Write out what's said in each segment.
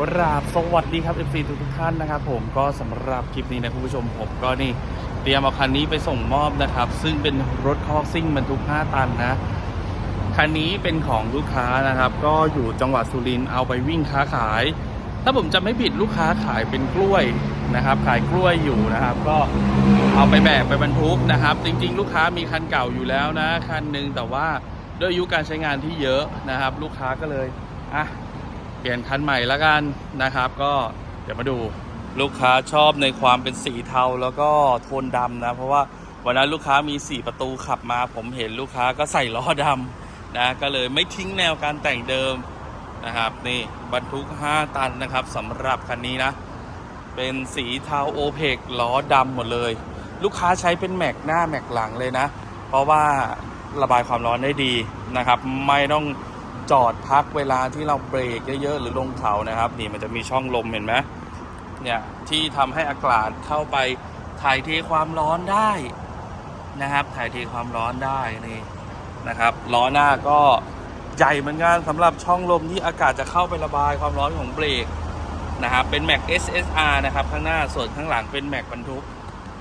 กราบสวัสดีครับ FC ทุกทุกท่านนะครับผมก็สำหรับคลิปนี้นะคุณผู้ชมผมก็นี่เตรียมเอาคันนี้ไปส่งมอบนะครับ ซึ่งเป็นรถคอกซิ่งบรรทุก 5 ตันนะ คันนี้เป็นของลูกค้านะครับ ก็อยู่จังหวัดสุรินทร์เอาไปวิ่งค้าขาย ถ้าผมจำไม่ผิดลูกค้าขายเป็นกล้วยนะครับ ขายกล้วยอยู่นะครับ ก็เอาไปแบกไปบรรทุกนะครับ จริง ๆ ลูกค้ามีคันเก่าอยู่แล้วนะคันหนึ่งแต่ว่าด้วยอายุการใช้งานที่เยอะนะครับ ลูกค้าก็เลยอะ เปลี่ยนคันใหม่แล้วกันนะครับ ก็เดี๋ยวมาดูลูกค้าชอบในความเป็นสีเทาแล้วก็โทนดำนะ เพราะว่าวันนั้นลูกค้ามี 4 ประตูขับมา ผมเห็นลูกค้าก็ใส่ล้อดำนะก็เลยไม่ทิ้งแนวการแต่งเดิมนะครับนี่บรรทุก 5 ตันนะครับสำหรับคันนี้นะ เป็นสีเทาโอเพกล้อดำหมดเลย ลูกค้าใช้เป็นแม็กหน้าแม็กหลังเลยนะ เพราะว่าระบายความร้อนได้ดีนะครับ ไม่ต้อง จอดพักเวลาที่เราเบรกเยอะๆหรือลงเขานะครับ นี่มันจะมีช่องลมเห็นไหมเนี่ยที่ทำให้อากาศเข้าไปถ่ายเทความร้อนได้นะครับ ถ่ายเทความร้อนได้นี่นะครับล้อหน้าก็ใหญ่เหมือนกันสำหรับช่องลมที่อากาศจะเข้าไประบายความร้อนของเบรกนะครับเป็น Mac SSR นะครับข้างหน้าส่วนข้างหลังเป็น Mac บรรทุก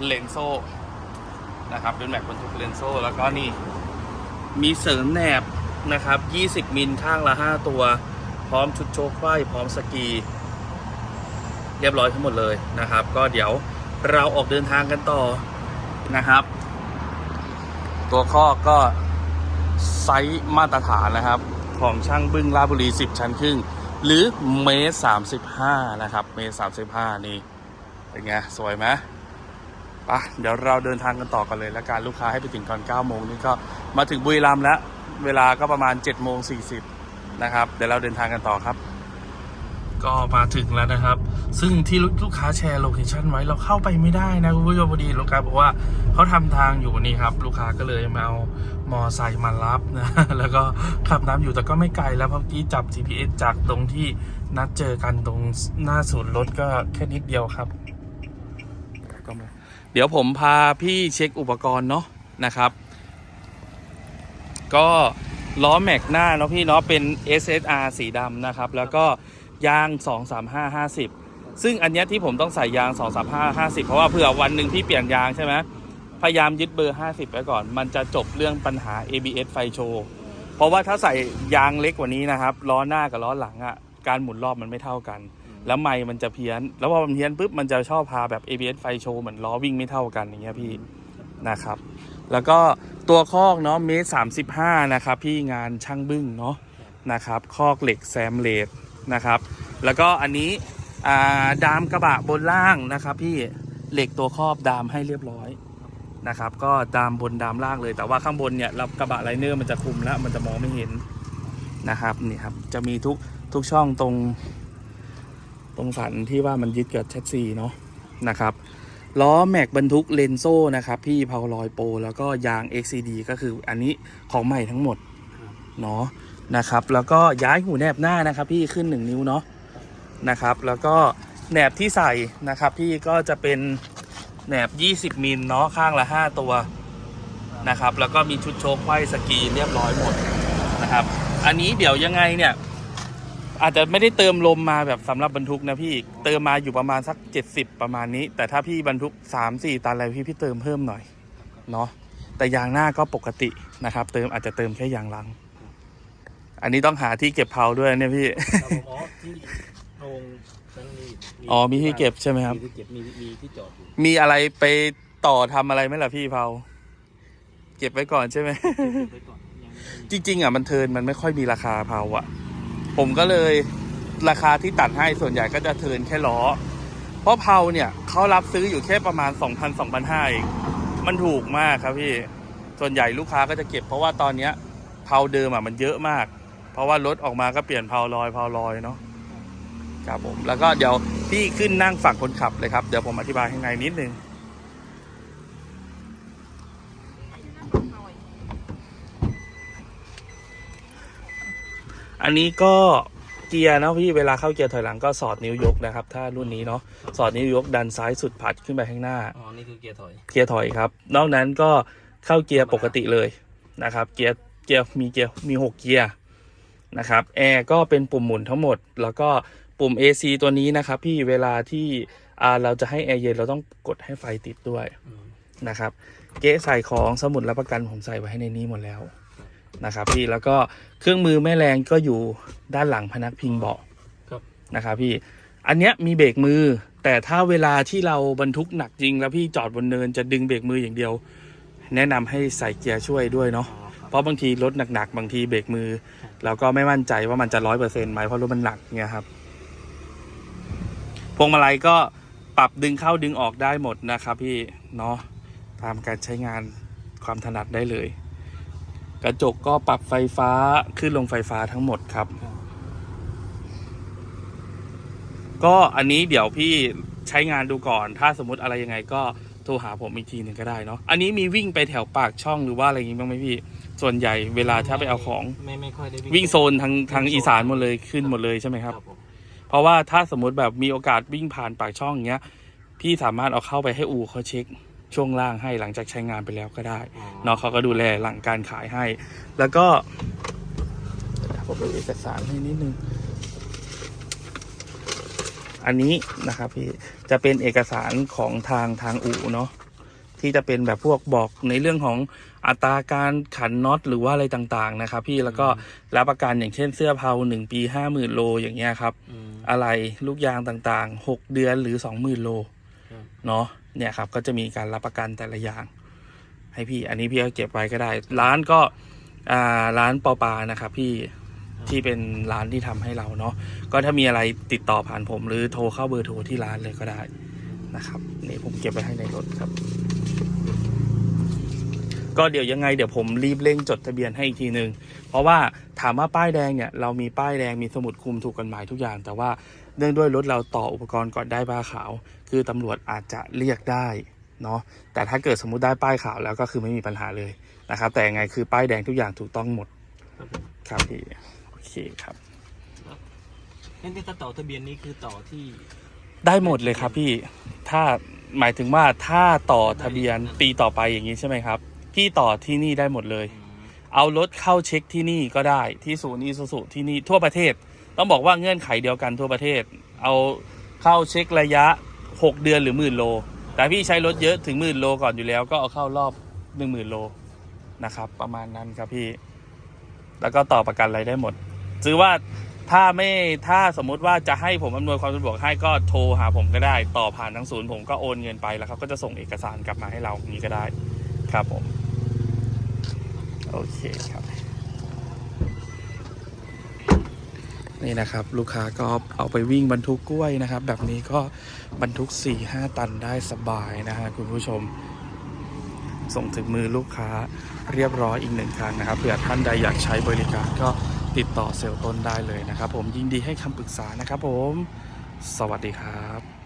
เลนโซนะครับเป็น Mac บรรทุกเลนโซแล้วก็นี่มีเสริมแหนบ นะครับ 20 มิลข้างละ 5 ตัว พร้อมชุดโชคไฟพร้อมสกี เรียบร้อยทั้งหมดเลยนะครับ ก็เดี๋ยวเราออกเดินทางกันต่อนะครับ ตัวข้อก็ไซส์มาตรฐานนะครับ ของช่างบึ้งราบุรี 10 ชั้นครึ่ง หรือเมตรสามสิบห้านะครับ เมตรสามสิบห้านี่เป็นไง สวยไหมปะเดี๋ยวเราเดินทางกันต่อกันเลยแล้วการลูกค้าให้ไปถึงก่อน9โมงนี่ก็มาถึงบุรีรัมย์แล้ว เวลาก็ประมาณ7โมง40นะครับ เดี๋ยวเราเดินทางกันต่อครับ ก็มาถึงแล้วนะครับ ซึ่งที่ลูกค้าแชร์โลเคชันไว้เราเข้าไปไม่ได้นะคุณผู้ชมพอดีลูกค้าบอกว่าเขาทำทางอยู่นี่ครับ ลูกค้าก็เลยมาเอามอไซค์มารับนะแล้วก็ขับน้ำอยู่แต่ก็ไม่ไกลแล้วเพราะเมื่อกี้จับ GPS จากตรงที่นัดเจอกันตรงหน้าศูนย์รถก็แค่นิดเดียวครับก็มาเดี๋ยวผมพาพี่เช็คอุปกรณ์เนาะนะครับ ก็ล้อแม็กหน้าเนาะพี่เนาะเป็น SSR สีดำนะครับ แล้วก็ยาง 235 50 ซึ่งอันเนี้ยที่ผมต้องใส่ยาง 235 50 เพราะว่าเผื่อวันหนึ่งพี่เปลี่ยนยางใช่ไหมพยายามยึดเบอร์ 50 ไว้ก่อน มันจะจบเรื่องปัญหา ABS ไฟโชว์ เพราะว่าถ้าใส่ยางเล็กกว่านี้นะครับ ล้อหน้ากับล้อหลังอะ่ะ การหมุนรอบมันไม่เท่ากัน แล้วไมค์มันจะเพี้ยน แล้วพอมันเพี้ยนปุ๊บ มันจะชอบพาแบบ ABS ไฟโชว์เหมือนล้อวิ่งไม่เท่ากันอย่างเงี้ยพี่ นะครับ แล้วก็ตัวคอกเนาะเมตรสามสิบห้านะครับ พี่งานช่างบึ้งเนาะนะครับคอกเหล็กแซมเลดนะครับ แล้วก็อันนี้ดามกระบะบนล่างนะครับ พี่เหล็กตัวครอบดามให้เรียบร้อยนะครับ ก็ดามบนดามล่างเลย แต่ว่าข้างบนเนี่ยเรากระบะไลเนอร์มันจะคุมแล้วมันจะมองไม่เห็นนะครับนี่ครับจะมีทุกทุกช่องตรง ตรงสันที่ว่ามันยึดกับแชสซีเนาะนะครับ ล้อแม็กบรรทุกเลนโซ่นะครับพี่พาวลอยโปรแล้วก็ยาง XCD ก็คืออันนี้ของใหม่ทั้งหมดเนาะนะครับ แล้วก็ย้ายหูแนบหน้านะครับ พี่ขึ้น 1 นิ้วเนาะนะครับ แล้วก็แหนบที่ใส่นะครับพี่ก็จะเป็นแหนบ 20 มิลเนาะข้างละ 5 ตัวนะครับ แล้วก็มีชุดโชว์ไขว้สกรีนเรียบร้อยหมดนะครับ อันนี้เดี๋ยวยังไงเนี่ย อาจจะไม่ได้เติมลมมาแบบสำหรับบรรทุกนะพี่ เติมมาอยู่ประมาณสัก 70 ประมาณนี้ แต่ถ้าพี่บรรทุก 3-4 ตันอะไรพี่พี่เติมเพิ่มหน่อยเนาะแต่ยางหน้าก็ปกตินะครับ เติมอาจจะเติมแค่ยางหลัง อันนี้ต้องหาที่เก็บเพาด้วยเนี่ยพี่ครับผมอ๋อที่โรงนั้นมีอ๋อมีที่เก็บใช่ไหมครับ มีที่เก็บมีมีที่จอดอยู่มีอะไรไปต่อทำอะไรไหมล่ะพี่เพาเก็บไว้ก่อนใช่ไหมเก็บไว้ก่อนยังไม่จริง ๆอะมันเทิร์นมันไม่ค่อยมีราคาเพาอะ ผมก็เลยราคาที่ตัดให้ส่วนใหญ่ก็จะเทินแค่ล้อ เพราะเพาเนี่ยเขารับซื้ออยู่แค่ประมาณ 2,000 2,500เองมันถูกมากครับพี่ ส่วนใหญ่ลูกค้าก็จะเก็บเพราะว่าตอนเนี้ยเพาเดิมอะมันเยอะมาก เพราะว่ารถออกมาก็เปลี่ยนเพาลอยเพาลอยเนาะครับผมแล้วก็เดี๋ยวพี่ขึ้นนั่งฝั่งคนขับเลยครับ เดี๋ยวผมอธิบายให้ไงนิดนึง อันนี้ก็เกียร์นะพี่เวลาเข้าเกียร์ถอยหลังก็สอดนิ้วยกนะครับ ถ้ารุ่นนี้เนาะสอดนิ้วยกดันซ้ายสุดผัดขึ้นไปข้างหน้าอ๋อนี่คือเกียร์ถอยเกียร์ถอยครับ นอกนั้นก็เข้าเกียร์ปกติเลยนะครับ เกียร์เกียร์มีเกียร์มีหกเกียร์นะครับแอร์ก็เป็นปุ่มหมุนทั้งหมด แล้วก็ปุ่ม AC ตัวนี้นะครับ พี่เวลาที่อ่าเราจะให้แอร์เย็นเราต้องกดให้ไฟติดด้วยนะครับ เก๊ใส่ของสมุดรับประกันผมใส่ไว้ให้ในนี้หมดแล้ว นะครับพี่แล้วก็เครื่องมือแม่แรงก็อยู่ด้านหลังพนักพิงเบาะครับนะครับพี่อันเนี้ยมีเบรกมือ แต่ถ้าเวลาที่เราบรรทุกหนักจริง แล้วพี่จอดบนเนินจะดึงเบรกมืออย่างเดียว แนะนำให้ใส่เกียร์ช่วยด้วยเนาะอ๋อครับเพราะบางทีรถหนักๆบางทีเบรกมือเราก็ไม่มั่นใจว่ามันจะร้อยเปอร์เซ็นต์ไหมเพราะรถมันหนักเนี่ยครับพวงมาลัยก็ปรับดึงเข้าดึงออกได้หมดนะครับพี่เนาะตามการใช้งานความถนัดได้เลย กระจกก็ปรับไฟฟ้าขึ้นลงไฟฟ้าทั้งหมดครับครับ ก็อันนี้เดี๋ยวพี่ใช้งานดูก่อน ถ้าสมมติอะไรยังไงก็โทรหาผมอีกทีหนึ่งก็ได้เนาะอันนี้มีวิ่งไปแถวปากช่องหรือว่าอะไรอย่างงี้บ้างไหมพี่ ส่วนใหญ่เวลาถ้าไปเอาของ ไม่ไม่ค่อยได้วิ่งโซนทางทางอีสานหมดเลยขึ้นหมดเลยใช่ไหมครับ ผมเพราะว่าถ้าสมมติแบบมีโอกาสวิ่งผ่านปากช่องอย่างเงี้ย พี่สามารถเอาเข้าไปให้อู่เขาเช็ค ช่วงล่างให้หลังจากใช้งานไปแล้วก็ได้อ๋อเนาะเขาก็ดูแลหลังการขายให้ แล้วก็เดี๋ยวผมดูเอกสารให้นิดนึง อันนี้นะครับพี่จะเป็นเอกสารของทางทางอู่เนาะที่จะเป็นแบบพวกบอกในเรื่องของอัตราการขันน็อตหรือว่าอะไรต่างๆนะครับพี่แล้วก็รับประกันอย่างเช่นเสื้อเผาหนึ่งปีห้าหมื่นโลอย่างเงี้ยครับอืมอะไรลูกยางต่างๆ6เดือนหรือ20,000โลครับเนาะ เนี่ยครับก็จะมีการรับประกันแต่ละอย่าง ให้พี่อันนี้พี่ก็เก็บไว้ก็ได้ ร้านก็อ่าร้านปอปานะครับพี่ที่เป็นร้านที่ทำให้เราเนาะก็ถ้ามีอะไรติดต่อผ่านผม หรือโทรเข้าเบอร์โทรที่ร้านเลยก็ได้นะครับนี่ผมเก็บไว้ให้ในรถครับ ก็เดี๋ยวยังไงเดี๋ยวผมรีบเร่งจดทะเบียนให้อีกทีนึง เพราะว่าถามว่าป้ายแดงเนี่ยเรามีป้ายแดงมีสมุดคุมถูกกฎหมายทุกอย่าง แต่ว่าเนื่องด้วยรถเราต่ออุปกรณ์ก่อนได้ป้ายขาว คือตำรวจอาจจะเรียกได้เนาะแต่ถ้าเกิดสมมุติได้ป้ายขาวแล้วก็คือไม่มีปัญหาเลยนะครับ แต่ยังไงคือป้ายแดงทุกอย่างถูกต้องหมดครับผมครับพี่โอเคครับนั่นที่เขาต่อทะเบียนนี้คือต่อที่ได้หมดเลยครับพี่ถ้าหมายถึงว่าถ้าต่อทะเบียนปีต่อไปอย่างนี้ใช่ไหมครับ พี่ต่อที่นี่ได้หมดเลย เอารถเข้าเช็คที่นี่ก็ได้ที่ศูนย์อีซูซูที่นี่ทั่วประเทศ ต้องบอกว่าเงื่อนไขเดียวกันทั่วประเทศ เอาเข้าเช็คระยะ 6 เดือนหรือหมื่นโล แต่พี่ใช้รถเยอะถึงหมื่นโลก่อนอยู่แล้วก็เอาเข้ารอบ 1 0,000โลนะครับ ประมาณนั้นครับพี่ แล้วก็ต่อประกันอะไรได้หมดซื้อว่าถ้าไม่ถ้าสมมุติว่าจะให้ผมอำนวยความสะดวกให้ก็โทรหาผมก็ได้ ต่อผ่านทางศูนย์ผมก็โอนเงินไปแล้วเขาก็จะส่งเอกสารกลับมาให้เราอย่างนี้ก็ได้ ครับผม โอเคครับ นี่นะครับ ลูกค้าก็เอาไปวิ่งบรรทุกกล้วยนะครับ แบบนี้ก็บรรทุก 4-5 ตันได้สบายนะฮะคุณผู้ชม ส่งถึงมือลูกค้าเรียบร้อยอีกหนึ่งคันนะครับเผื่อท่านใดอยากใช้บริการก็ติดต่อเซลล์ต้นได้เลยนะครับ ผมยินดีให้คำปรึกษานะครับผม สวัสดีครับ